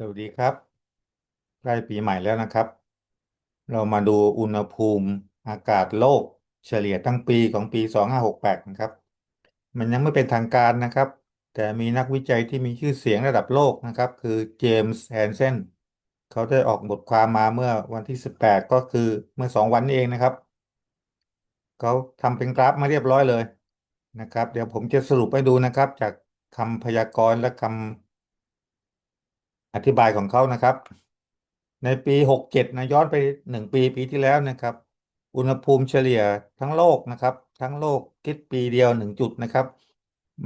สวัสดีครับ ใกล้ปีใหม่แล้วนะครับ เรามาดูอุณหภูมิอากาศโลกเฉลี่ยทั้งปีของปี 2568 นะครับ มันยังไม่เป็นทางการนะครับ แต่มีนักวิจัยที่มีชื่อเสียงระดับโลกนะครับ คือเจมส์แฮนเซนเขาได้ออกบทความมาเมื่อวันที่ 18 ก็คือเมื่อ 2 วันนี้เองนะครับ เขาทำเป็นกราฟมาเรียบร้อยเลยนะครับ เดี๋ยวผมจะสรุปให้ดูนะครับ จากคำพยากรณ์และคำ อธิบายของเขานะครับ ในปี67นะย้อนไปหนึ่งปีปีที่แล้วนะครับ อุณหภูมิเฉลี่ยทั้งโลกนะครับ ทั้งโลกคิดปีเดียวหนึ่งจุดนะครับ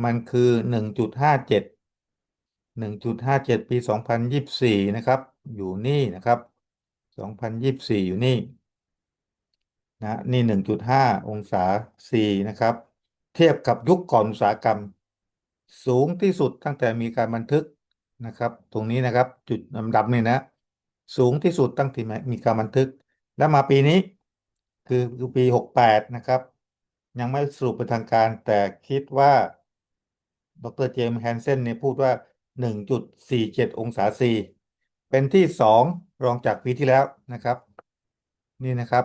มันคือหนึ่งจุดห้าเจ็ดหนึ่งจุดห้าเจ็ดปีสองพันยี่สิบสี่นะครับ อยู่นี่นะครับสองพันยี่สิบสี่อยู่นี่นะนี่หนึ่งจุดห้าองศาซีนะครับ เทียบกับยุคก่อนอุตสาหกรรม สูงที่สุดตั้งแต่มีการบันทึก นะครับ ตรงนี้นะครับ จุดดำๆนี่นะ สูงที่สุดตั้งที่มีการบันทึก แล้วมาปีนี้ คือคือปีหกแปดนะครับ ยังไม่สรุปเป็นทางการ แต่คิดว่า ดรเจมส์แฮนเซนเนี่ยพูดว่าหนึ่งจุดสี่เจ็ดองศาซีเป็นที่สองรองจากปีที่แล้วนะครับ นี่นะครับ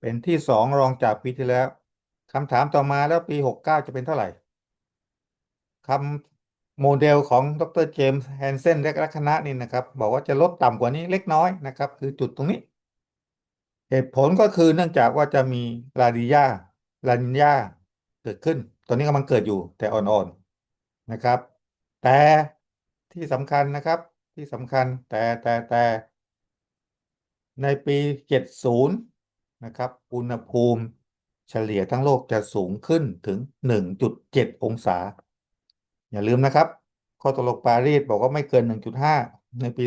เป็นที่สองรองจากปีที่แล้วคำถามต่อมาแล้วปีหกเก้าจะเป็นเท่าไหร่คำ โมเดลของดรเจมส์แฮนเซนและคณะนี่นะครับ บอกว่าจะลดต่ำกว่านี้เล็กน้อยนะครับ คือจุดตรงนี้ เหตุผลก็คือเนื่องจากว่าจะมีลาดิยาลานิญาเกิดขึ้น ตอนนี้กำลังเกิดอยู่แต่อ่อนๆนะครับ แต่ที่สำคัญนะครับที่สำคัญแต่แต่แต่ในปี 70 นะครับ อุณหภูมิเฉลี่ยทั้งโลกจะสูงขึ้นถึง 1.7 องศา อย่าลืมนะครับ ข้อตกลงปารีสบอกว่าไม่เกิน 1.5 ในปี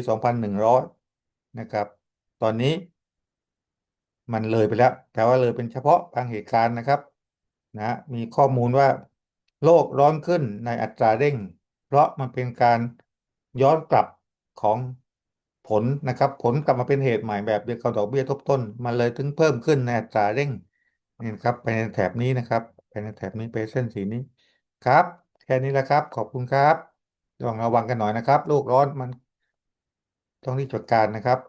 2100 นะครับ ตอนนี้มันเลยไปแล้ว แต่ว่าเลยเป็นเฉพาะบางเหตุการณ์นะครับนะมีข้อมูลว่าโลกร้อนขึ้นในอัตราเร่ง เพราะมันเป็นการย้อนกลับของผลนะครับ ผลกลับมาเป็นเหตุใหม่แบบเดียวกับดอกเบี้ยทบต้น มันเลยถึงเพิ่มขึ้นในอัตราเร่งนี่ครับไปในแถบนี้นะครับ ไปในแถบนี้ไปเส้นสีนี้ครับ แค่นี้แหละครับ ขอบคุณครับต้องระวังกันหน่อยนะครับ โลกร้อนมัน ต้องรีบจัดการนะครับ